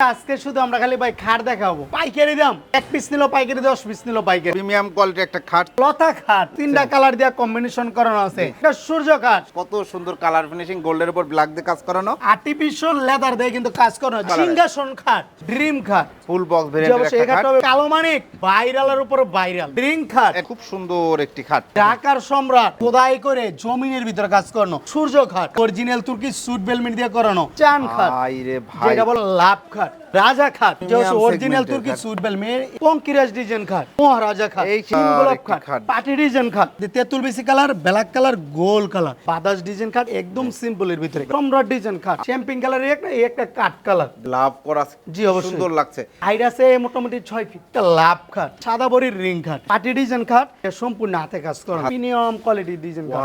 আজকে শুধু আমরা খালি ভাই খাট দেখাবো। পাইকারি দাম। এক পিস নিল পাইকারি দশ পিস নিল পাইকারি। প্রিমিয়াম কোয়ালিটি একটা খাট। লতা খাট তিনটা কালার দিয়া কম্বিনেশন করানো আছে। এটা সূর্য খাট কত সুন্দর কালার ফিনিশিং গোল্ডের উপর ব্ল্যাক দিয়ে কাজ করানো। আর্টিফিশিয়াল লেদার দিয়ে কিন্তু কাজ করানো. সিংহাসন খাট ড্রিম খাট। ফুল বক্স অবশ্যই একটা খাট। কালো মানিক। ভাইরালের উপর ভাইরাল ড্রিম খাট। খুব সুন্দর একটি খাট। ঢাকার সম্রাট খোদাই করে জমিনের ভিতরে কাজ করানো। সূর্য খাট। অরিজিনাল তুর্কি সুট বেলমিট দিয়ে করানো। চান খাট। ভাই রে ভাই। যেটা বলো লাভ খাট। রাজা খাট Premium অরিজিনাল তুর্কি খাট। সুট বেলমিট পঙ্কিরাজ ডিজাইন খাট মহারাজা খাট এই গোলাপ খাট খাট। পাটি ডিজাইন খাট তেঁতুল বেশি colour black colour gold colour বাদাস design খাট একদম সিম্পলের ভিতরে। সম্রাট ডিজাইন খাট শ্যাম্পিং কালারের একটা এই একটা কাট কালার লাভ করা জি, অবশ্যই। সুন্দর লাগছে। হাইট আছে মোটামুটি ছয় ফিট একটা লাভ খাট সাদা বড়ির রিং খাট পাটি ডিজাইন খাট সম্পূর্ণ হাতে কাজ করা প্রিমিয়াম কোয়ালিটি ডিজাইন খাট।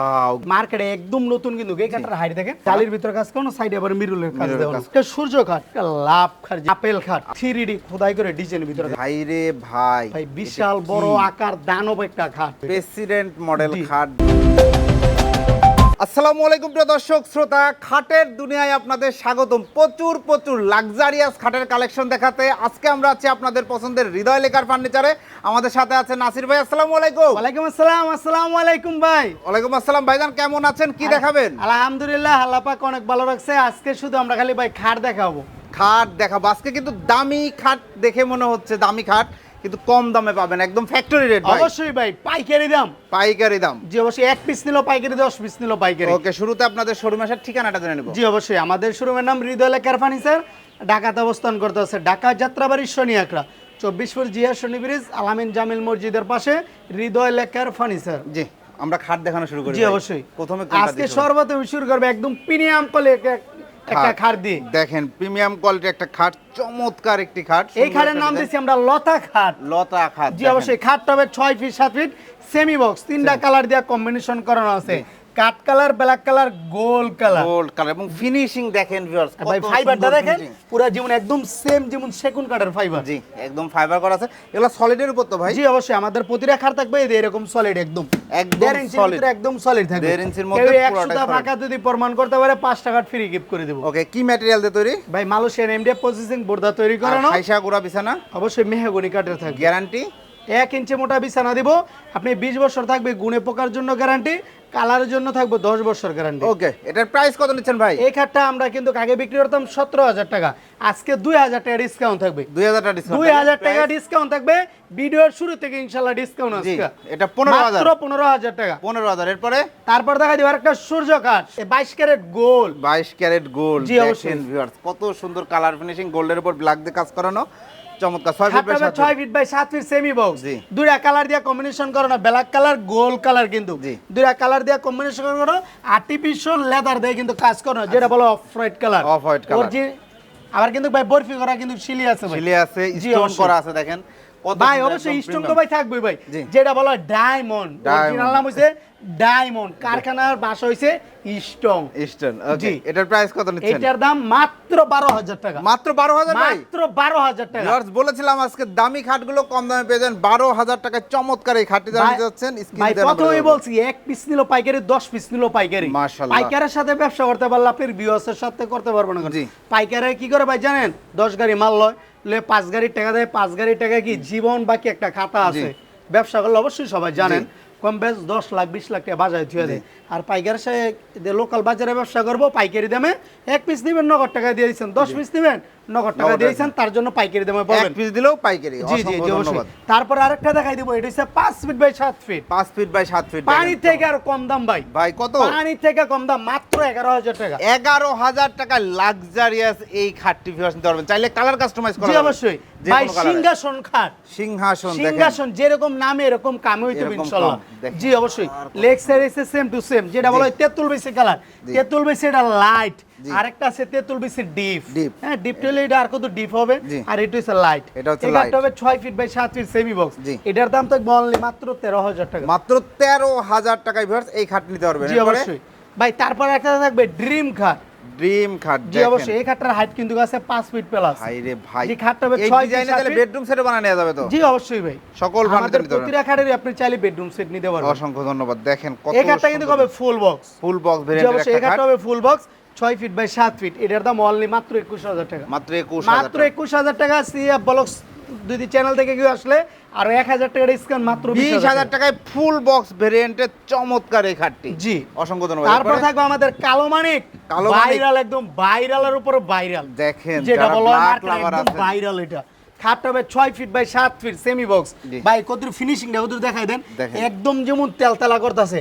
মার্কেটে একদম নতুন কিন্তু এই কাঠটার হাইট দেখেন জালির ভিতরে কাজ করো সাইডে আবার মিরুলের কাজ দেওয়া। সূর্য খাট লাভ খাট। আপেল খাট থ্রি ডি খোদাই করে ডিজাইনের ভিতরে ভাই রে ভাই ভাই বিশাল বড় আকার দানব একটা খাট। প্রেসিডেন্ট মডেল খাট। আসসালামু আলাইকুম প্রিয় দর্শক শ্রোতা খাটের দুনিয়ায় আপনাদের স্বাগতম। প্রচুর প্রচুর লাক্সারিয়াস খাটের কালেকশন দেখাতে আজকে আমরা আছি আপনাদের পছন্দের হৃদয় লেখার ফার্নিচারে আমাদের সাথে আছে নাসির ভাই আসসালামু আলাইকুম। ওয়ালাইকুম আসসালাম আসসালামু আলাইকুম ভাই। ওয়ালাইকুম আসসালাম ভাইজান কেমন আছেন? কি দেখাবেন? আলহামদুলিল্লাহ আল্লাহ পাক অনেক ভালো রাখছে। আজকে শুধু আমরা খালি ভাই খাট দেখাবো। খাট দেখাবো। আজকে কিন্তু দামি খাট দেখে মনে হচ্ছে দামি খাট কিন্তু কম দামে পাবেন একদম ফ্যাক্টরি রেট অবশ্যই ভাই পাইকারি দাম। পাইকারি দাম। জি অবশ্যই এক পিস নিল পাইকারি দশ পিস নিল পাইকারি। ওকে শুরুতে আপনাদের শোরুম আসার ঠিকানাটা জেনে নেব। জি অবশ্যই আমাদের শোরুমের নাম হৃদয় লেখার ফার্নিচার ঢাকাতে অবস্থান করতে আছে ঢাকা যাত্রাবাড়ির শনি আকরা চব্বিশ ফুল জিয়া শনি ব্রিজ আলামিন জামিল মসজিদের পাশে হৃদয় লেখার ফার্নিচার জি আমরা খাট দেখানো শুরু করি জি অবশ্যই। প্রথমে আজকে দিয়ে শুরু? সর্বপ্রথম শুরু করবে একদম প্রিমিয়াম কলে একটা খাট। দিয়ে দেখেন প্রিমিয়াম কোয়ালিটি একটা খাট চমৎকার একটি খাট। এই খাটের নাম দিয়েছি আমরা লতা খাট। লতা খাট জি অবশ্যই খাট তবে ছয় ফিট সাত ফিট সেমি বক্স তিনটা কালার দিয়ে কম্বিনেশন করানো আছে। কাঠ colour black colour gold colour. Gold colour এবং ফিনিশিং দেখেন ভিউয়ার্স ভাই ফাইবারটা দেখেন পুরো যেমন একদম সেম যেমন সেগুন কাঠের ফাইবার জি একদম ফাইবার করা আছে। এগুলো সলিডের উপর তো ভাই? জি অবশ্যই আমাদের প্রতিটা খাট থাকবে এরকম সলিড একদম। একদম। ভিতরে একদম সলিড থাকবে। দেড় ইঞ্চির মধ্যে solid। ফাঁকা যদি প্রমাণ করতে পারে পাঁচ টাকা ফ্রি গিফট করে দেবো। ওকে কি ম্যাটেরিয়াল দিয়ে তৈরি? ভাই মালয়েশিয়ান এমডিএফ প্রসেসিং বোর্ডা তৈরি করানো। হাইসা গুড়া বিছানা? অবশ্যই মেহগনি কাঠের থাকবে। গ্যারান্টি এক ইঞ্চি মোটা বিছানা দিব। আপনি বিশ বছর থাকবে গুণে পোকার জন্য গ্যারান্টি কালারের জন্য থাকবে দশ বছর গ্যারান্টি ওকে এটার প্রাইস কত নিচ্ছেন ভাই? এই খাটটা আমরা কিন্তু আগে বিক্রি করতাম সতেরো হাজার টাকা। আজকে দুই হাজার টাকা ডিসকাউন্ট থাকবে। দুই হাজার টাকা ডিসকাউন্ট দুই হাজার টাকা ডিসকাউন্ট থাকবে। ভিডিওর শুরু থেকে ইনশাল্লাহ ডিসকাউন্ট আছে এটা পনেরো হাজার। পনেরো হাজার টাকা। পনেরো হাজার এরপরে? তারপর দেখা দিবে একটা সূর্য কাঠ বাইশ ক্যারেট গোল বাইশ ক্যারেট গোল্ড জি, অবশ্যই। কত সুন্দর কালার ফিনিশিং গোল্ডের উপর ব্ল্যাক দিয়ে কাজ করানো। চমৎকার ছয় ফিট বাই খাটটা ফিট বাই সাত ফিট সেমি বক্স দুইটা কালার দিয়ে কম্বিনেশন করো না ব্ল্যাক কালার গোল কালার কিন্তু। দুইটা কালার দিয়ে কম্বিনেশন করো আর্টিফিশিয়াল লেদার দিয়ে কিন্তু কাজ করো না যেটা বলো off white colour off white colour। আবার কিন্তু ভাই বরফি করা কিন্তু শিলি আছে ভাই। আছে স্টোন করা আছে দেখেন। ভাই অবশ্যই স্টোন তো ভাই থাকবে ভাই। যেটা বলো ডায়মন্ড অরিজিনাল নাম হইছে ডায়মন্ড। কারখানার বাসা হইছে স্টোন স্টোন জি। এটার প্রাইস কত নিচ্ছেন? এটার দাম মাত্র বারো হাজার টাকা। মাত্র ভাই? মাত্র বারো হাজার টাকা। ভিউয়ার্স বলেছিলাম আজকে দামি খাটগুলো কম দামে পেয়ে যাবেন বারো হাজার টাকায় চমৎকার এই খাটটি ভাই- যাচ্ছেন স্ক্রিন ভাই প্রথমেই বলছি এক পিস নিল পাইকারি দশ পিস নিল পাইকারি। মাশাআল্লাহ। পাইকারের সাথে ব্যবসা করতে পারলে আপনি ভিউয়ার্সের সাথে করতে পারবেন না জি। পাইকারে কি করে ভাই জানেন? দশ গাড়ি মাল লয় লে পাঁচ গাড়ির টাকা দেয় পাঁচ গাড়ি টাকা কি জীবন বাকি একটা খাতা আছে? ব্যবসা করলে অবশ্যই সবাই জানেন কম বেশ দশ লাখ বিশ লাখ টাকা বাজারে থুয়ে দেয়। আর পাইকারি সাহেব লোকাল বাজারে ব্যবসা করব পাইকারি দামে এক পিস দিবেন নগদ টাকা দিয়ে দিচ্ছেন দশ পিস দিবেন নগদ টাকা নগদ দিয়ে দিচ্ছেন তার জন্য পাইকারি দামে এক পিস দিলেও পাইকারি জি জি জি অবশ্যই। তারপর আরেকটা দেখাই দিব এটা হচ্ছে পাঁচ ফিট বাই সাত ফিট পাঁচ ফিট বাই সাত ফিট পানি থেকে আর কম দাম ভাই। ভাই কত? পানি থেকে কম দাম মাত্র এগারো হাজার টাকা। এগারো হাজার টাকা লাক্সারিয়াস এই খাটটি ভিউয়ার্স নিতে পারবেন। চাইলে কালার কাস্টমাইজ করা জি অবশ্যই। ভাই সিংহাসন খাট। সিংহাসন সিংহাসন যেরকম নামে এরকম কামে হইতে ইনশাআল্লাহ জি অবশ্যই। সাইড এসে সেম টু সেম যেটা বলা হয় তেঁতুল বেশি কালার। তেঁতুল বেশি এটা লাইট। আরেকটা আছে তেঁতুল বেশি ডিপ। Deep। হ্যাঁ ডিপ এটা আর কত ডিপ হবে? আর এটা হচ্ছে লাইট এটা হচ্ছে light। হবে ছয় ফিট বাই সাত ফিট সেমি বক্স এটার দাম তো বললি মাত্র তেরো হাজার টাকা। মাত্র তেরো হাজার টাকায় ভিউয়ার্স এই খাট নিতে পারবেন। জি অবশ্যই। ভাই তারপর একটা থাকবে ড্রিম খাট। ড্রিম খাট জি অবশ্যই। এই খাটটার হাইট কিন্তু আছে পাঁচ ফিট প্লাস ভাই রে ভাই। জি, খাটটা হবে এই ছয় ডিজাইনে তাহলে বেডরুম সেটে বানানো নেওয়া যাবে তো? জি অবশ্যই ভাই। সকল ফার্নিচার নিতে প্রতিটা খাটেরই আপনি চাইলে বেডরুম সেট নিতে পারবেন। অসংখ্য ধন্যবাদ। দেখেন কত এই খাটটা কিন্তু হবে ফুল বক্স ফুল বক্স জি অবশ্যই। এই খাট। খাটটা হবে ফুল বক্স ছয় ফিট বাই সাত ফিট এটার দাম অনলি মাত্র একুশ হাজার টাকা। মাত্র একুশ মাত্র একুশ হাজার টাকা সিএফ ব্লগস দুই চ্যানেল থেকে কেউ আসলে আর এক হাজার টাকা ডিসকাউন্ট মাত্র বিশ হাজার টাকায় ফুল বক্স ভেরিয়েন্টের চমৎকার এই খাটটি। জি। অসংখ্য ধন্যবাদ। তারপর থাকবে আমাদের কালো মানিক। কালো ভাইরাল একদম ভাইরালের উপর ভাইরাল। দেখেন যেটা বলো ভাইরাল এটা। খাটটা হবে ছয় ফিট বাই সাত ফিট সেমি বক্স। ভাই ফিনিশিংটা দেখাই দেন। একদম যেমন তেলতেলা করতেছে।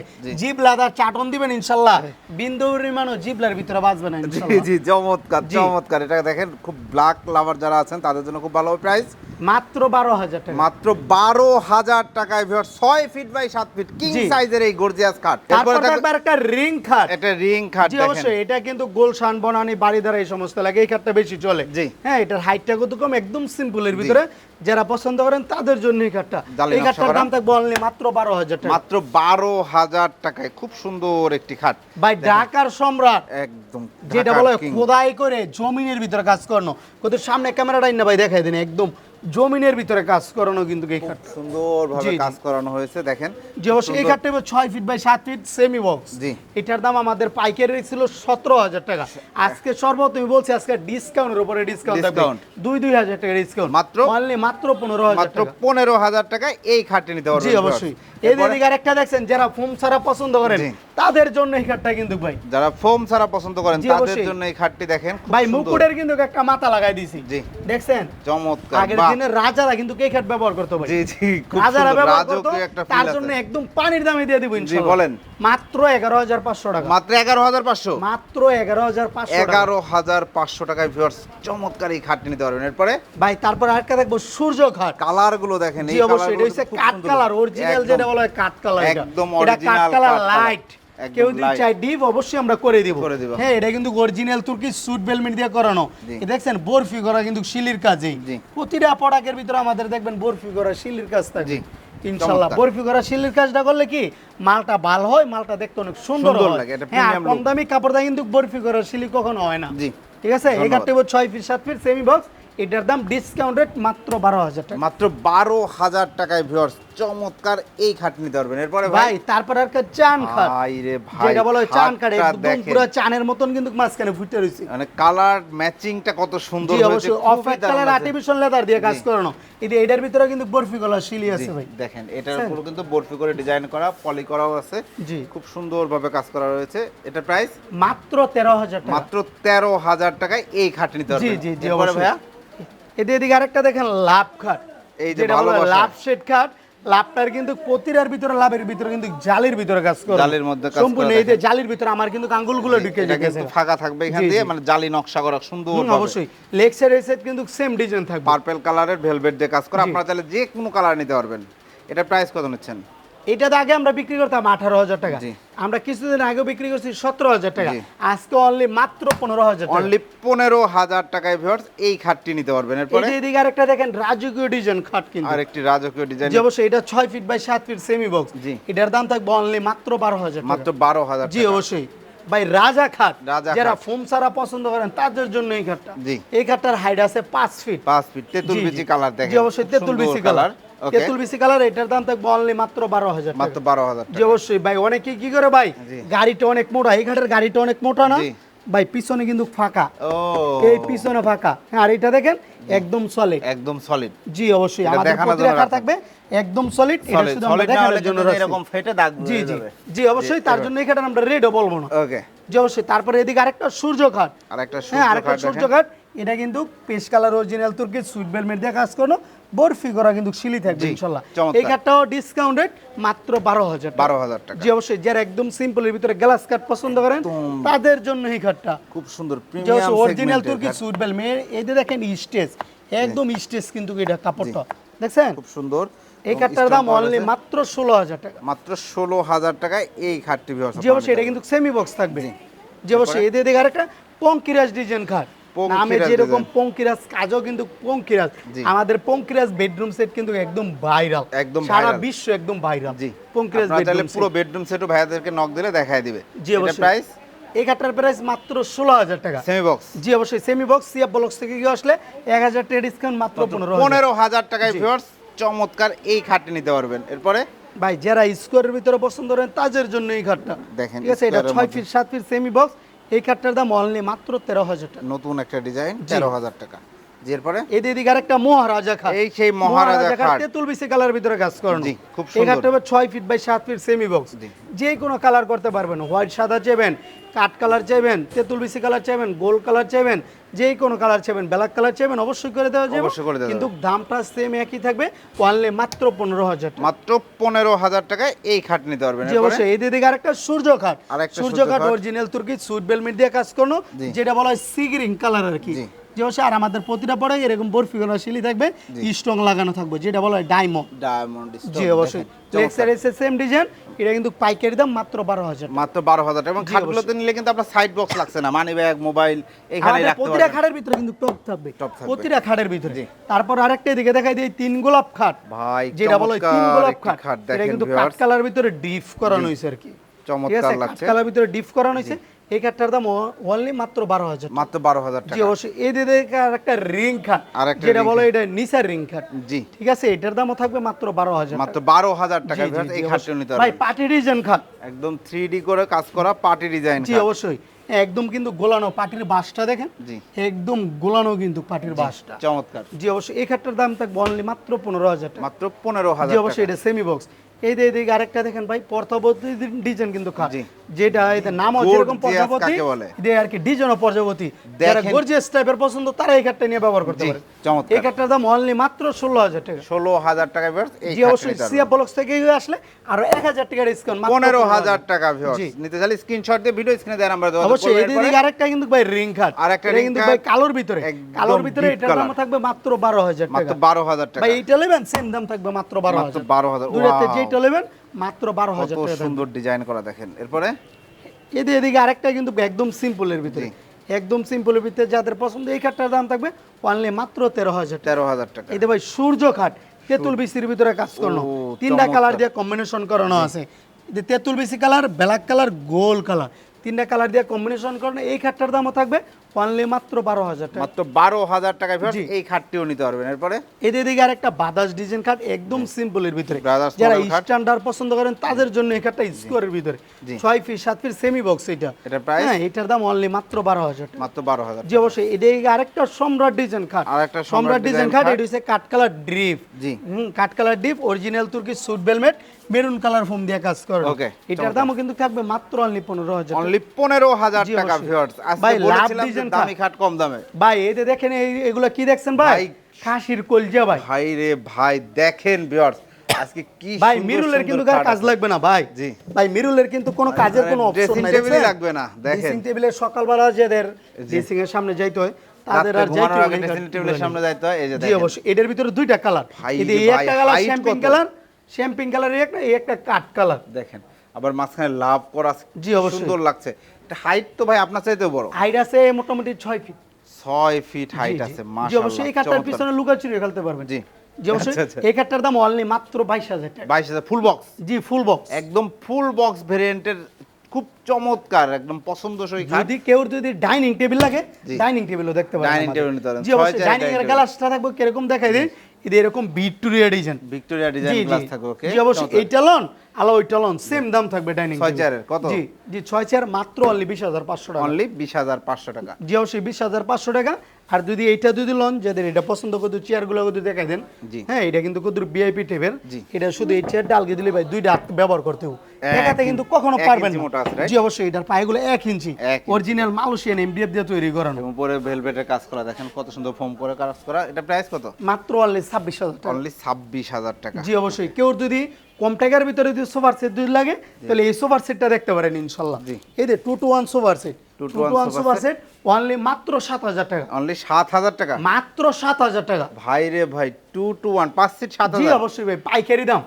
চাটন দিবেন ইনশাল্লাহ। বিন্দু পরিমাণও ভিতরে বাঁচবে না জি জি চমৎকার চমৎকার। এটা দেখেন খুব ব্ল্যাক লাভার যারা আছেন তাদের জন্য খুব ভালো প্রাইস মাত্র বারো হাজার টাকা। মাত্র বারো হাজার টাকায় ভিউয়ার ছয় ফিট বাই সাত ফিট কিং সাইজের এই গর্জিয়াস খাট। তারপর থাকবে একটা রিং খাট। রিং খাট জি অবশ্যই এটা কিন্তু গোলশান বনানি বাড়িধারা এই সমস্ত লাগে এই খাটটা বেশি চলে। জি। হ্যাঁ এটার হাইটটা কত কম? একদম সিম্পলের ভিতরে যারা পছন্দ করেন তাদের জন্য এই কাঠটা এই কাঠটার দাম থাকবে অনলি মাত্র বারো হাজার টাকা। মাত্র বারো হাজার টাকায় খুব সুন্দর একটি খাট। ভাই ঢাকার সম্রাট একদম যেটা বলে খোদাই করে জমিনের ভিতরে কাজ করানো। কত সামনে ক্যামেরাটাই না ভাই দেখাই দিন একদম জমিনের ভিতরে কাজ করানো কিন্তু এই খাট সুন্দর ভাবে জি, জি। কাজ করানো হয়েছে দেখেন যে অবশ্যই এই। খাটটা হবে ছয় ফিট বাই সাত ফিট সেমি বক্স জি। এটার দাম আমাদের পাইকারি ছিল সতেরো হাজার টাকা আজকে সর্বতমি বলছি আজকে ডিসকাউন্টের উপরে ডিসকাউন্ট থাকবে Discount। দুই দুই হাজার টাকা ডিসকাউন্ট মাত্র? অনলি মাত্র পনেরো হাজার মাত্র টাকা পনেরো হাজার টাকায় এই খাটটি নিতে পারবেন জি অবশ্যই এই দিকে আরেকটা দেখছেন যারা ফোম ছাড়া পছন্দ করেন। তাদের জন্য এই খাটটা কিন্তু ভাই। যারা ফোম ছাড়া পছন্দ করেন তাদের জন্য এই খাটটি দেখেন ভাই মুকুটের কিন্তু একটা মাথা লাগাই দিছি। জি। দেখছেন? চমৎকার আগের দিনে রাজারা কিন্তু এই খাট ব্যবহার করতো ভাই। জি জি রাজারা ব্যবহার করতো তার জন্য একদম পানির দামে দিয়ে দিব ইনশাআল্লাহ জি বলেন। মাত্র এগারো হাজার পাঁচশো টাকা। মাত্র এগারো হাজার পাঁচশো? মাত্র এগারো হাজার পাঁচশো টাকা। এগারো হাজার পাঁচশো টাকায় ভিউয়ার্স চমৎকার এই খাটটি নিতে পারবেন। এরপরে? ভাই তারপর আরেকটা দেখব সূর্য খাট। কালারগুলো দেখেন জি অবশ্যই এটা হচ্ছে কাঠ কালার অরিজিনাল যেটা বলা হয় কাঠ কালার একদম এটা কাঠ কালার লাইট কেউ যদি চাই ডিপ অবশ্যই আমরা করে দিব। করে দিব। হ্যাঁ এটা কিন্তু অরিজিনাল তুর্কি সুট বেলমেন্ট দিয়ে করানো। দেখছেন বরফি করা কিন্তু শিলির কাজেই। প্রতিটা প্রোডাক্টের ভিতরে আমাদের দেখবেন বরফি করা শিলির কাজ থাকে। চমৎকার। বরফি করা শিলির কাজটা করলে কি মালটা ভালো হয় মালটা দেখতে অনেক সুন্দর লাগে, এটা হ্যাঁ আর premium কম দামি কাপড় দিয়ে কিন্তু বরফি করা শিলি কখনো হয় না। জি। ঠিক আছে? এই হচ্ছে ছয় ফিট সাত ফিট সেমি বক্স এটার দাম ডিসকাউন্টেড মাত্র বারো হাজার টাকা। মাত্র বারো হাজার টাকায় ভিউয়ার্স চমৎকার এই খাট নিতে পারবেন এরপরে ভাই তারপর আর একটা চান খাট। ভাই রে ভাই যেটা বলা হয় চান কাঠ একদম পুরো চানের মতন কিন্তু মাঝখানে ফুটে রয়েছে মানে কালার ম্যাচিংটা কত সুন্দর হয়েছে অফ কালার আর্টিফিশিয়াল লেদার দিয়ে কাজ। করানো। এটা এটার ভিতরে কিন্তু বরফি গলা শিলি আছে ভাই। দেখেন এটার বুঝছেন? উপর কিন্তু বরফি করে ডিজাইন করা পলি করাও আছে। জি। খুব সুন্দরভাবে কাজ করা রয়েছে। এটা প্রাইস মাত্র তেরো হাজার টাকা। মাত্র তেরো হাজার টাকায় এই খাট নিতে জি পারবেন জি জি ভাইয়া? এদিকে এদিকে আরেকটা দেখেন লাভ খাট। এই যে হয় ভালোবাসা। লাভ শেড খাট। লাভটার কিন্তু প্রতিটার ভিতরে লাভের ভিতরে কিন্তু জালির ভিতরে কাজ করে। জালির মধ্যে কাজ সম্পূর্ণ এই যে জালের ভিতরে আমার কিন্তু আঙ্গুলগুলো ঢুকে যায় কিন্তু ফাঁকা থাকবে এখান দিয়ে মানে জালি নকশা করা সুন্দর অবশ্যই। লেগ সাইড কিন্তু সেম ডিজাইন থাকবে। পার্পল কালারের ভেলভেট দিয়ে কাজ করে আপনারা চাইলে যে কোনো কালার নিতে পারবেন। এটা প্রাইস কত নিচ্ছেন? এটাতে আগে আমরা বিক্রি করতাম আঠারো হাজার টাকা। আমরা কিছুদিন আগে বিক্রি করছি সতেরো হাজার টাকা। আজকে অনলি মাত্র পনেরো হাজার অনলি পনেরো হাজার টাকায় ভিউয়ার্স এই খাটটি নিতে পারবেন। এরপরে? এদিকে আরেকটা দেখেন রাজকীয় ডিজাইন খাট কিন্তু। আর একটি রাজকীয় ডিজাইন যে অবশ্যই এটা ছয় ফিট বাই সাত ফিট সেমি বক্স জি। এটার দাম থাকবে অনলি মাত্র বারো হাজার মাত্র বারো হাজার জি অবশ্যই। ভাই রাজা খাট। রাজা যারা ফোম সারা পছন্দ করেন তাদের জন্য এই খাটটা। জি। এই খাটটার হাইট আছে পাঁচ ফিট পাঁচ ফিট তেঁতুল জি, বিচি কালার দেখেন। জি অবশ্যই তেঁতুল বিচি কালার কালার এটার দাম থাকবে অনলি মাত্র বারো হাজার মাত্র বারো হাজার জি অবশ্যই। ভাই অনেকে কি করে ভাই গাড়িটা অনেক মোটা এই ঘাটের গাড়িটা অনেক মোটা না? ভাই পিছনে কিন্তু ফাঁকা। এই পিছনে ফাঁকা। হ্যাঁ আর এটা দেখেন একদম সলিড একদম সলিড জি অবশ্যই। আমাদের প্রতি রাখা। থাকবে একদম সলিড এটা শুধু আমরা দেখানোর জন্য এরকম ফেটে দাগ জি জি। জি অবশ্যই তার জন্য এখানে আমরা রেডও বলব না। ওকে জি অবশ্যই। তারপরে এদিকে আরেকটা সূর্য খাট আর হ্যাঁ আরেকটা সূর্য সূর্য এটা কিন্তু পেশ কালার অরিজিনাল তুর্কি সুইট বেলমেট দিয়ে কাজ করো বরফি করা কিন্তু শিলি থাকবে জি, ইনশাল্লাহ। এই খাটটাও ডিসকাউন্টেড মাত্র বারো হাজার বারো হাজার টাকা। জি অবশ্যই যারা একদম সিম্পলের ভিতরে গ্লাস কাট পছন্দ করেন তাদের জন্য এই খাটটা। খুব সুন্দর অরিজিনাল তুর্কি সুইট বেল মেয়ের এই যে দেখেন স্টেজ একদম স্টেজ কিন্তু এটা কাপড়টা। দেখছেন? খুব সুন্দর। এই খাটটার দাম অনলি মাত্র ষোলো হাজার টাকা। মাত্র ষোলো হাজার টাকায় এই খাটটি যে অবশ্যই এটা কিন্তু সেমি বক্স থাকবে যে অবশ্যই এদের দিকে আরেকটা পঙ্কিরাজ ডিজাইন খাট। নামে যেরকম পঙ্কিরাজ কাজও কিন্তু পঙ্কিরাজ। আমাদের পঙ্কিরাজ বেডরুম সেট কিন্তু একদম ভাইরাল একদম সারা বিশ্ব একদম ভাইরাল জি। পঙ্কিরাজ বেডরুম পুরো বেডরুম সেটও ভাইয়াদেরকে নক দিলে দেখায় দিবে। জি অবশ্যই। প্রাইস এই খাটটার প্রাইস মাত্র ষোলো হাজার টাকা। সেমি বক্স জি অবশ্যই। সেমি বক্স বক্স থেকে গিয়ে আসলে এক হাজার টাকা ডিসকাউন্ট মাত্র পনেরো। পনেরো হাজার টাকায় ভিউয়ার্স চমৎকার এই খাটটি নিতে পারবেন। এরপরে? ভাই যারা স্কোয়ারের ভিতরে পছন্দ করেন তাদের জন্য এই খাটটা। দেখেন, ঠিক আছে? এটা ছয় ফিট সাত ফিট সেমি বক্স এই খাটটার দাম অনলি মাত্র তেরো হাজার টাকা। নতুন একটা ডিজাইন তেরো হাজার টাকা। এরপরে? এদের আরেকটা মহারাজা খাট। এই সেই মহারাজা খাট। তেঁতুল বিসি কালার ভিতরে কাজ করানো। জি, খুব এই খাটটা হবে ছয় ফিট বাই সাত ফিট সেমি বক্স যে কোনো কালার করতে পারবেন। হোয়াইট সাদা চাইবেন কাঠ কালার চাইবেন তেঁতুল বিসি কালার চাইবেন গোল্ড কালার চাইবেন যে কোনো কালার চাইবেন ব্ল্যাক কালার চাইবেন অবশ্যই করে দেওয়া যাবে। অবশ্যই করে দেওয়া কিন্তু দামটা সেম একই থাকবে। অনলি মাত্র পনেরো হাজার টাকা। মাত্র পনেরো হাজার টাকায় এই খাট নিতে পারবেন। জি অবশ্যই। এই দিকে আরেকটা সূর্য খাট। সূর্য সূর্য খাট খাট। অরিজিনাল তুর্কি সুইট বেলমেট দিয়ে কাজ করনো। যেটা বলা হয় সিগ্রিং কালার আর কি। যে অবশ্যই আর আমাদের প্রতিটা পরে এরকম বরফি শিলি থাকবে স্ট্রং লাগানো থাকবে যেটা বলা হয় ডায়মন্ড ডায়মন্ড জি অবশ্যই। লেক্সার এসে সেম ডিজাইন এটা কিন্তু পাইকারি দাম মাত্র বারো হাজার মাত্র বারো হাজার এবং খাটগুলোতে নিলে কিন্তু আপনার সাইড বক্স লাগছে না মানি ব্যাগ মোবাইল এখানে প্রতিটা খাটের ভিতরে কিন্তু টপ থাকবে। প্রতিটা খাটের ভিতরে। তারপর আরেকটা এদিকে দেখাই দিই তিন গোলাপ খাট। ভাই যেটা বলা হয় তিন গোলাপ খাট। খাট এটা কিন্তু কাঠ viewers। কালার ভিতরে ডিপ করানো হয়েছে আর কি। চমৎকার লাগছে। কালার ভিতরে ডিপ করানো হয়েছে এই খাটটার দাম অনলি মাত্র বারো হাজার মাত্র বারো হাজার জি অবশ্যই। এই আর একটা রিং খাট যেটা বলে এটা নিসার রিং খাট। জি। ঠিক আছে? এটার দামও থাকবে মাত্র বারো হাজার মাত্র বারো হাজার টাকা। এই খাটটা নিতে ভাই পার্টি ডিজাইন খাট। একদম থ্রি ডি করে কাজ করা পার্টি ডিজাইন জি অবশ্যই। একদম কিন্তু গোলানো। পাটির বাসটা দেখেন? একদম গোলানো কিন্তু পাটির বাসটা চমৎকার। জি অবশ্যই। এই খাটটার দাম থাকবে অনলি মাত্র পনেরো হাজার মাত্র পনেরো জি হাজার অবশ্যই এটা সেমি বক্স এই যে এদিকে আরেকটা দেখেন ভাই ডিজাইন কিন্তু যেটা এতে যেরকম কাকে আর কি ডিজাইনও যারা গর্জিয়াস টাইপের পছন্দ তারা এই নিয়ে ব্যবহার করতে পারে। এই দাম অনলি মাত্র ষোলো হাজার টাকা। ষোলো হাজার টাকা viewers, এই জি অবশ্যই সিয়া ব্লকস থেকে আসলে আরও এক হাজার টাকার ডিসকাউন্ট পনেরো হাজার টাকা viewers। নিতে চাইলে স্ক্রিনশট দিয়ে ভিডিও স্ক্রিনে নাম্বার দেওয়া অবশ্যই এই দিকে আরেকটা কিন্তু ভাই রিং আরেকটা কিন্তু ভাই কালোর ভিতরে। কালোর ভিতরে এটার দাম থাকবে মাত্র বারো হাজার মাত্র টাকা। বারো হাজার টাকা। ভাই এইটা নেবেন সেম দাম থাকবে মাত্র বারো মাত্র হাজার। 12,000 দুটাতে যেটা নেবেন মাত্র বারো হাজার সুন্দর ডিজাইন করা দেখেন। এরপরে? এদিকে এদিকে আরেকটা কিন্তু একদম সিম্পলের ভিতরে। একদম সিম্পলের ভিতরে যাদের পছন্দ এই খাটটার দাম থাকবে অনলি মাত্র তেরো হাজার তেরো হাজার টাকা। এতে ভাই সূর্য খাট তেঁতুল বিসির ভিতরে কাজ করানো তিনটা কালার দিয়ে কম্বিনেশন করানো আছে। তেঁতুল BC colour black colour gold colour. তিনটা কালার দিয়ে কম্বিনেশন করানো এই খাটটার দামও থাকবে অনলি মাত্র বারো হাজার টাকা। মাত্র বারো হাজার টাকা এই খাটটিও নিতে পারবেন। এরপরে? এদের দিকে আরেকটা বাদাস ডিজাইন খাট একদম সিম্পলের ভিতরে। যারা স্ট্যান্ডার্ড পছন্দ করেন তাদের জন্য এই খাটটা স্কোয়ারের ভিতরে। ছয় ফিট সাত ফিট সেমি বক্স এটা। এটার price? হ্যাঁ এটার দাম অনলি মাত্র বারো হাজার টাকা। মাত্র বারো হাজার জি অবশ্যই। এদিকে আরেকটা সম্রাট ডিজাইন খাট। আরেকটা সম্রাট ডিজাইন খাট। এটা হচ্ছে কাঠ কালার ড্রিপ জি। হুম কাঠ কালার ডিপ অরিজিনাল তুর্কি সুট বেলমেট মেরুন কালার ফোম দিয়ে কাজ করে। Okay, এটার দামও কিন্তু থাকবে মাত্র অনলি পনেরো হাজার অনলি পনেরো হাজার টাকা। ভিউয়ার্স। ভাই, লাভ বলেছিলাম যে দামি খাট কম দামে। ভাই এতে দেখেন এগুলো কি দেখছেন ভাই? খাসির কলজা ভাই। ভাই রে ভাই দেখেন ভিউয়ার্স আজকে কি ভাই মিরুলের কিন্তু কাজ লাগবে না ভাই। জি। ভাই মিরুলের কিন্তু কোনো কাজের কোনো অপশন নাই লাগবে না, দেখেন। ড্রেসিং টেবিলে সকালবেলা যাদের ড্রেসিং এর সামনে যাইতে হয় তাদের আর যাইতে হয় না। dressing সামনে যাইতে হয়, এই যে জি দেখেন। অবশ্যই। এটার ভিতরে দুইটা কালার এই এই একটা colour champagne colour champagne colour একটা এই একটা কাঠ কালার দেখেন আবার মাঝখানে লাভ করা জি, অবশ্যই। সুন্দর লাগছে। হাইট তো ভাই আপনার বড়। হাইট আছে মোটামুটি ছয় ফিট ছয় ফিট হাইট আছে জি। অবশ্যই এই কাঠটার পিছনে খেলতে পারবেন। জি। জি অবশ্যই। আচ্ছা, আচ্ছা। এই কাঠটার দাম অনলি মাত্র বাইশ হাজার বাইশ হাজার ফুল বক্স জি ফুল বক্স একদম ফুল বক্স ভেরিয়েন্টের খুব চমৎকার একদম পছন্দসই যদি কেউ যদি ডাইনিং টেবিল লাগে ডাইনিং টেবিলও দেখতে পারেন আমাদের। table নিতে পারেন। জি অবশ্যই ডাইনিং এর। গ্লাসটা থাকবে কীরকম দেখাই এটা এরকম Victoria design Victoria design glass থাকবে ওকে জি অবশ্যই। এইটা লন আলো ওইটা লন সেম দাম থাকবে ডাইনিং ছয় চেয়ারের কত? জি জি ছয় চেয়ার মাত্র অনলি বিশ হাজার পাঁচশো টাকা। অনলি বিশ হাজার পাঁচশো টাকা। জি অবশ্যই বিশ হাজার পাঁচশো টাকা। আর যদি এইটা যদি লন যাদের এটা পছন্দ করতে চেয়ারগুলো যদি দেখাই দেন জি। হ্যাঁ এটা কিন্তু কত ভিআইপি টেবিল এটা শুধু এই চেয়ারটা আলগে দিলে ভাই দুইটা হাত ব্যবহার করতে হবে। কিন্তু কখনো পারবেন না? জি অবশ্যই এটার পায়েগুলো এক ইঞ্চি। অরিজিনাল মালয়েশিয়ান এমডিএফ দিয়ে তৈরি করানো। এবং উপরে ভেলভেটের কাজ করা দেখেন কত সুন্দর ফোম করে কাজ করা। এটা প্রাইস কত? মাত্র অনলি ছাব্বিশ হাজার টাকা। অনলি ছাব্বিশ হাজার টাকা। জি অবশ্যই। কেউ যদি কম টাকার ভিতরে যদি সোফার সেট যদি লাগে তাহলে এই সোফার সেটটা দেখতে পারেন ইনশাল্লাহ। এই যে টু টু ওয়ান সোফার সেট টু টু ওয়ান সোফার সেট অনলি মাত্র সাত হাজার টাকা। অনলি সাত হাজার টাকা? মাত্র সাত হাজার টাকা। ভাই রে ভাই টু টু ওয়ান পাঁচ সিট সাত জি হাজার অবশ্যই ভাই পাইকারি দাম।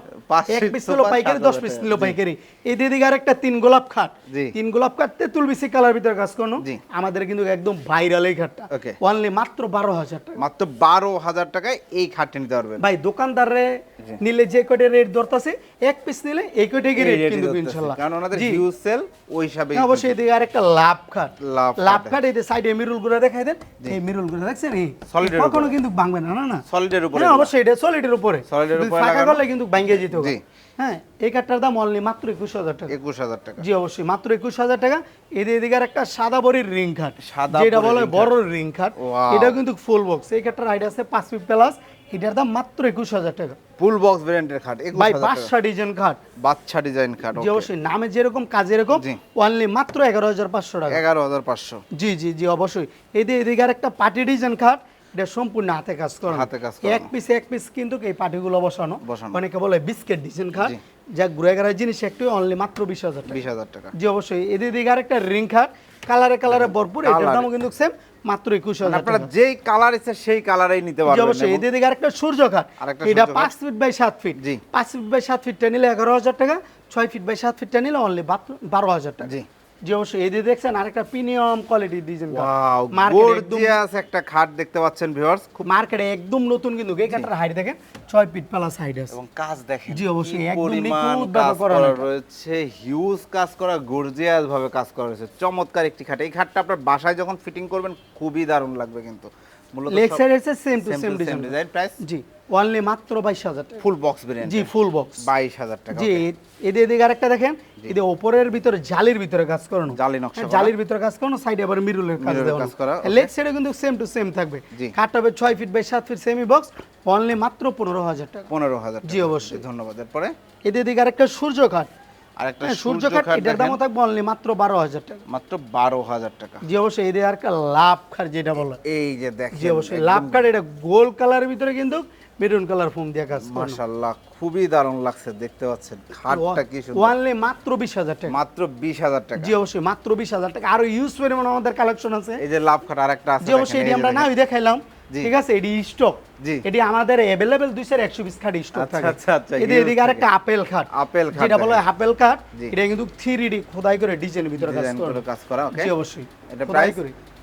এক পিস নিলো পাইকারি দশ পিস। নিলো পাইকারি। এই দিদিকে আরেকটা তিন গোলাপ খাট। তিন গোলাপ খাট তেঁতুল বিসি কালার ভিতরে কাজ করনো। আমাদের কিন্তু একদম ভাইরাল এই খাটটা. অনলি মাত্র বারো হাজার টাকা। মাত্র বারো হাজার টাকায় এই খাটটা নিতে পারবেন। ভাই দোকানদারে নিলে যে কয়টা রেট ধরতাছে এক পিস নিলে এই এই রেট কিন্তু ধরতেছে। ইনশাল্লাহ। কারণ ওনাদের ভিউ সেল ওই হিসাবে হ্যাঁ, অবশ্যই এদিকে আরেকটা লাভ খাট লাভ খাট এই সাইডে মিরুলগুলো দেখাই দেন। এই মিরুলগুলো দেখছেন? এই Solid এর কখনো কিন্তু ভাঙবে না না না। সলিডের উপরে হ্যাঁ অবশ্যই এটা সলিডের উপরে। যদি উপরে ফাঁকা করলে কিন্তু ভাঙে যেতে জি। হ্যাঁ এই কাঠটার দাম অনলি মাত্র একুশ হাজার টাকা। একুশ হাজার টাকা। জি অবশ্যই মাত্র একুশ হাজার টাকা। এদের এদিকে একটা সাদা বড়ির রিং খাট সাদা যেটা বলে বড় রিং খাট. এটা কিন্তু ফুল বক্স এই কাঠটার হাইট আছে পাঁচ ফিট প্লাস এটার দাম মাত্র একুশ হাজার টাকা। ফুল বক্স ব্র্যান্ডের খাট ভাই ডিজাইন খাট। বাচ্চা ডিজাইন খাট জি অবশ্যই নামে যেরকম কাজ এরকম। অনলি মাত্র এগারো হাজার পাঁচশো টাকা। এগারো হাজার পাঁচশো। জি জি জি অবশ্যই। এদিকে এদিকে আর একটা পার্টি ডিজাইন খাট এটা সম্পূর্ণ হাতে কাজ করা হাতে কাজ এক পিস এক পিস কিন্তু এই পাটিগুলো বসানো। বসানো। অনেকে বলে বিস্কিট ডিজাইন খাট। যা ঘুরে গেড়ার জিনিস একটু অনলি মাত্র বিশ হাজার বিশ হাজার টাকা। জি অবশ্যই। এদিকে দিকে আরেকটা রিং খাট কালারে কালারে ভরপুর এটার দামও কিন্তু সেম মাত্র একুশ মানে হাজার আপনারা যেই কালার ইচ্ছে সেই কালারেই নিতে জি পারবেন অবশ্যই। এদের দিকে আরেকটা সূর্য খাট এটা পাঁচ ফিট বাই সাত ফিট জি। পাঁচ ফিট বাই সাত ফিটটা নিলে এগারো হাজার টাকা ছয় ফিট বাই সাত ফিটটা নিলে অনলি বারো হাজার টাকা। জি। জি অবশ্যই এই দেখছেন আরেকটা প্রিমিয়াম কোয়ালিটির ডিজাইন ওয়াও গর্জিয়াস একটা খাট দেখতে পাচ্ছেন ভিউয়ার্স খুব মার্কেটে একদম নতুন কিন্তু এই হাইট দেখেন ছয় ফিট প্লাস হাইট আছে। এবং কাজ দেখেন জি, অবশ্যই, একদম নিখুঁতভাবে কাজ করা রয়েছে। হিউজ কাজ করা গর্জিয়াস ভাবে কাজ করা রয়েছে। চমৎকার একটি খাট। এই খাটটা আপনার বাসায় যখন ফিটিং করবেন খুবই দারুণ লাগবে কিন্তু। মূলত সাইড আছে same to same design price G. Only মাত্র বাইশ হাজার ফুল বক্স ভেরিয়েন্ট জি ফুল বক্স বাইশ হাজার টাকা জি এদের এদিকে আরেকটা দেখেন এদের ওপরের ভিতরে জালির ভিতরে কাজ করানো। জালি নকশা হ্যাঁ, জালির ভিতরে কাজ করানো সাইডে আবার মিরুলের কাজ দেওয়া। কাজ করা, লেগ সাইডে কিন্তু সেম টু সেম থাকবে। খাট হবে ছয় ফিট বাই সাত ফিট সেমি বক্স অনলি মাত্র পনেরো হাজার টাকা। পনেরো হাজার জি, অবশ্যই। ধন্যবাদ। এরপরে? এদের এদিকে আরেকটা সূর্য খাট। আর একটা হ্যাঁ, সূর্য খাট এটার দামও থাকবে অনলি মাত্র বারো হাজার টাকা। মাত্র বারো হাজার টাকা। জি অবশ্যই এদের আর একটা লাভ খাট যেটা বলে। এই যে দেখেন জি অবশ্যই লাভ কাট এটা গোল কালারের ভিতরে কিন্তু মেরুন কালার ফোম দিয়ে কাজ খুবই দারুণ লাগছে দেখতে পাচ্ছেন। খাটটা কি সুন্দর। ওয়ানলি মাত্র বিশ হাজার টাকা। মাত্র বিশ হাজার টাকা। জি অবশ্যই মাত্র বিশ হাজার টাকা। আরও ইউজ পরিমাণ আমাদের কালেকশন আছে। এই যে লাভ খাট আরেকটা আছে যে অবশ্যই এটি আমরা। দেখাইলাম। ঠিক আছে এটি স্টক জি। এটি আমাদের দুইশো একশো খাট স্টক আচ্ছা, থাকে। আচ্ছা, আচ্ছা, huge এদিকে আর একটা আপেল খাট আপেল খাট যেটা বলে আপেল খাট এটা কিন্তু থ্রি ডি খোদাই করে ডিজাইন ভিতরে কাজ করে কাজ করা ওকে জি অবশ্যই। এটা প্রাইস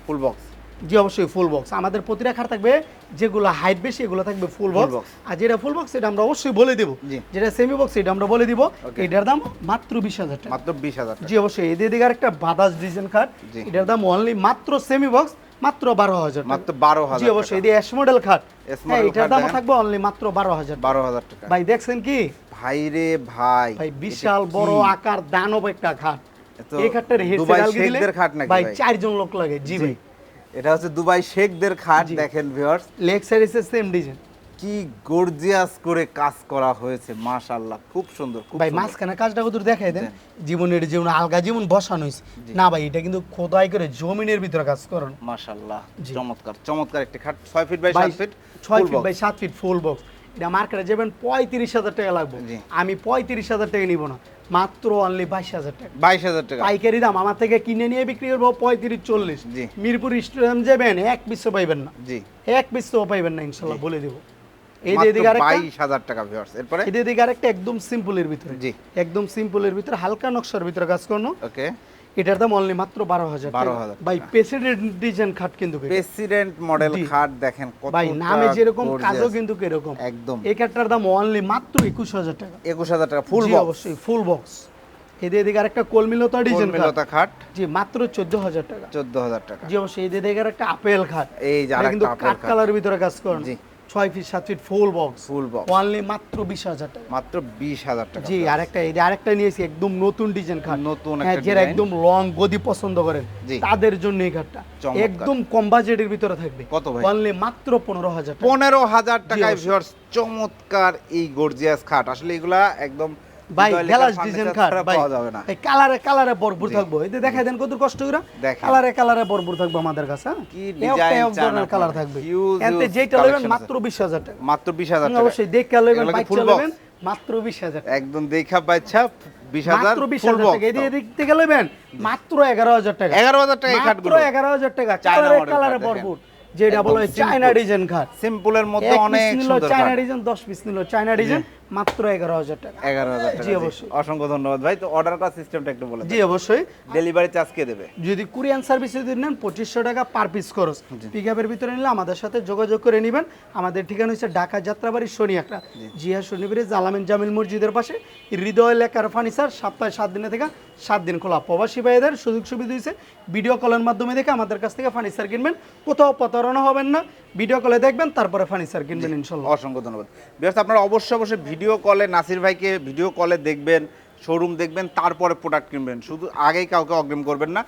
ফুল বক্স জি অবশ্যই ফুল বক্স আমাদের প্রতিটা খাট থাকবে যেগুলো হাইট বেশি এগুলো থাকবে ফুল বক্স আর যেটা ফুল বক্স এটা আমরা অবশ্যই বলে দিব। যেটা সেমি বক্স এটা আমরা বলে দিব। এটার দাম মাত্র বিশ হাজার টাকা। মাত্র বিশ হাজার টাকা। জি অবশ্যই। এদের দিকে একটা বাদাস ডিজাইন খাট। এটার দাম অনলি মাত্র সেমি বক্স মাত্র বারো হাজার মাত্র বারো জি হাজার অবশ্যই এদিকে এস মডেল খাট। হ্যাঁ এটার দাম থাকবে অনলি মাত্র বারো হাজার বারো হাজার টাকা। ভাই দেখছেন কি? ভাই রে ভাই ভাই বিশাল বড় আকার দানব একটা খাট। এই খাটটার হেড ভাই? চারজন লোক লাগে। জি। ভাই। এটা হচ্ছে দুবাই শেখদের খাট দেখেন ভিউয়ার্স লেগ সাইডে সেম ডিজাইন কি গর্জিয়াস করে কাজ করা হয়েছে মাশাআল্লাহ খুব সুন্দর খুব ভাই। মাঝখানে কাজটা কত দেখাই দেন? জীবনের জীবন আলগা জীবন বসানো হয়েছে। না ভাই এটা কিন্তু খোদাই করে জমিনের ভিতরে কাজ করানো। মাশাআল্লাহ। চমৎকার চমৎকার একটা খাট ছয় ফিট বাই ভাই সাত ফিট ছয় full ফিট বাই সাত ফিট ফুল বক্স এটা মার্কেটে যাবেন পঁয়ত্রিশ হাজার টাকা লাগবে। আমি পঁয়ত্রিশ হাজার টাকা নিব না। মাত্র অনলি বাইশ হাজার টাকা। বাইশ হাজার টাকা। পাইকারি দাম আমার থেকে কিনে নিয়ে বিক্রি করব পঁয়ত্রিশ চল্লিশ। জি। মিরপুর স্টেডিয়াম যাবেন এক পিসও পাইবেন না। জি। এক পিসও পাইবেন না ইনশাল্লাহ বলে দেবো। এই যে এদিকে আরেকটা। হাজার টাকা ভিউয়ার্স এরপরে? এই যে এদিকে আরেকটা একদম সিম্পলের ভিতরে। জি। একদম সিম্পলের ভিতরে হালকা নকশার ভিতরে কাজ করনো। ওকে। এটার দাম অনলি মাত্র বারো হাজার 12,000 ভাই প্রেসিডেন্ট ডিজাইন খাট কিন্তু প্রেসিডেন্ট মডেল খাট দেখেন কত ভাই নামে যেরকম কাজও কিন্তু এরকম। একদম। এই কাঠটার দাম অনলি মাত্র একুশ হাজার টাকা। একুশ হাজার টাকা ফুল জি, অবশ্যই ফুল বক্স এদের এদিকে আরেকটা কলমিলতা ডিজাইন খাট। মিলতা খাট। জি মাত্র চোদ্দ হাজার টাকা। চোদ্দ হাজার টাকা। জি অবশ্যই এদের এদিকে আরেকটা আপেল খাট। এই যে এটা আরেকটা কিন্তু আপেল খাট। কালারের ভিতরে কাজ করেন। জি। ছয় ফিট সাত feet full box full box only মাত্র বিশ হাজার টাকা। মাত্র বিশ হাজার টাকা জি আরেকটা আরেকটা নিয়েছি একদম নতুন ডিজাইন খাট নতুন হ্যাঁ যারা একদম লং গদি পছন্দ করেন। তাদের জন্য এই খাটটা একদম কম বাজেটের ভিতরে থাকবে। কত ভাই? অনলি মাত্র পনেরো হাজার পনেরো হাজার টাকায় চমৎকার এই গর্জিয়াস খাট আসলে এগুলা একদম ভাই furniture ডিজাইন ছাড়া ভাই। কালারে কালারে ভরপুর থাকব। এই দেখাই দেন কত কষ্ট করে? কালারে কালারে ভরপুর থাকবে আমাদের কাছে হ্যাঁ? কি ধরনের কালার থাকবে। এতে যেটা নেবেন মাত্র বিশ হাজার টাকা। মাত্র বিশ হাজার হুম, টাকা। অবশ্যই দেখে নেবেন বাইক চালাবেন মাত্র বিশ হাজার টাকা। একদম দেখা বাচ্চা মাত্র এগারো হাজার টাকা। এগারো হাজার টাকা এগারো হাজার টাকা। কালারে। ভরপুর। যেটা বলে চায়না ডিজাইন খাট। সিম্পলের মধ্যে অনেক চায়না ডিজাইন দশ পিস নিল চায়না ডিজাইন মাত্র এগারো হাজার টাকা। এগারো হাজার টাকা জি। অবশ্যই। অসংখ্য ধন্যবাদ। ভাই তো অর্ডার করার সিস্টেমটা একটু বলে জি অবশ্যই। ডেলিভারি চার্জ কে দেবে? যদি কুরিয়ান সার্ভিস যদি নেন পঁচিশশো টাকা পার পিস খরচ। পিক আপের ভিতরে নিলে আমাদের সাথে যোগাযোগ করে নেবেন। আমাদের ঠিকানা হচ্ছে ঢাকা যাত্রাবাড়ি শনি একটা জিয়া শনিবারে জালামিন জামিল মসজিদের পাশে। হৃদয় লেখার ফার্নিচার সপ্তাহে সাত দিনে থেকে সাত দিন খোলা। প্রবাসী ভাইদের সুযোগ সুবিধা দিয়েছে ভিডিও কলের মাধ্যমে দেখে আমাদের কাছ থেকে ফার্নিচার কিনবেন। কোথাও প্রতারণা হবেন না। ভিডিও কলে দেখবেন তারপরে ফার্নিচার কিনবেন ইনশাল্লাহ। অসংখ্য ধন্যবাদ। বিকজ আপনারা অবশ্যই অবশ্যই ভিডিও কলে নাসির ভাইকে ভিডিও কলে দেখবেন শোরুম দেখবেন তারপরে প্রোডাক্ট কিনবেন। শুধু আগেই কাউকে অগ্রিম করবেন না।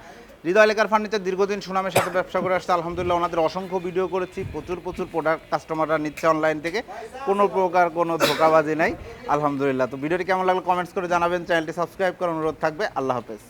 হৃদয় লেখার ফার্নিচার দীর্ঘদিন সুনামের সাথে ব্যবসা করে আসছে। আলহামদুলিল্লাহ ওনাদের অসংখ্য ভিডিও করেছি। প্রচুর প্রচুর প্রোডাক্ট কাস্টমাররা নিচ্ছে অনলাইন থেকে। কোনো প্রকার কোনো ধোকাবাজি নাই। আলহামদুলিল্লাহ। তো ভিডিওটি কেমন লাগল কমেন্টস করে জানাবেন। চ্যানেলটি সাবস্ক্রাইব করার অনুরোধ থাকবে। আল্লাহ হাফেজ।